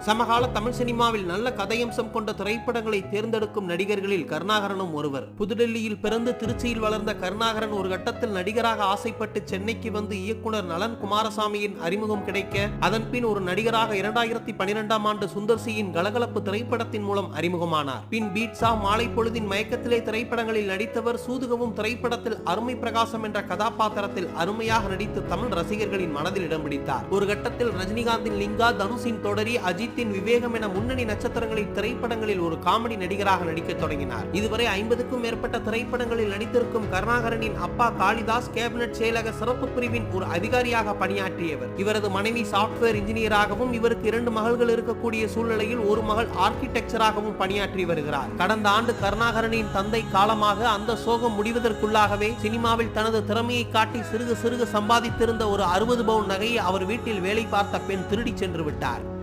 சமகால தமிழ் சினிமாவில் நல்ல கதையம்சம் கொண்ட திரைப்படங்களை தேர்ந்தெடுக்கும் நடிகர்களில் கருணாகரனும் ஒருவர். புதுடெல்லியில் பிறந்து திருச்சியில் வளர்ந்த கருணாகரன் ஒரு கட்டத்தில் நடிகராக ஆசைப்பட்டு சென்னைக்கு வந்து இயக்குனர் நலன் குமாரசாமியின் அறிமுகம் கிடைக்க அதன் பின் ஒரு நடிகராக இரண்டாயிரத்தி பனிரெண்டாம் ஆண்டு சுந்தர்சியின் கலகலப்பு திரைப்படத்தின் மூலம் அறிமுகமானார். பின் பீட்சா மாலை பொழுதின் மயக்கத்திலே திரைப்படங்களில் நடித்தவர் சூதுகவும் திரைப்படத்தில் அருமை பிரகாசம் என்ற கதாபாத்திரத்தில் அருமையாக நடித்து தமிழ் ரசிகர்களின் மனதில் இடம் பிடித்தார். ஒரு கட்டத்தில் ரஜினிகாந்தின் லிங்கா தனுஷின் தொடரி அஜித் அஜித்தின் விவேகம் என முன்னணி நட்சத்திரங்களின் திரைப்படங்களில் ஒரு காமெடி நடிகராக நடிக்கத் தொடங்கினார். இதுவரை ஐம்பதுக்கும் மேற்பட்ட திரைப்படங்களில் நடித்திருக்கும் கருணாகரனின் அப்பா காளிதாஸ் கேபினட் செயலக சிறப்பு பிரிவின் ஒரு அதிகாரியாக பணியாற்றியவர். இவரது மனைவி சாப்ட்வேர் இன்ஜினியராகவும் இவருக்கு இரண்டு மகள்கள் இருக்கக்கூடிய சூழ்நிலையில் ஒரு மகள் ஆர்கிடெக்சராகவும் பணியாற்றி வருகிறார். கடந்த ஆண்டு கருணாகரனின் தந்தை காலமாக அந்த சோகம் முடிவதற்குள்ளாகவே சினிமாவில் தனது திறமையை காட்டி சிறுக சிறுக சம்பாதித்திருந்த ஒரு அறுபது பவுன் நகையை அவர் வீட்டில் வேலை பார்த்த பெண் திருடிச் சென்று விட்டார்.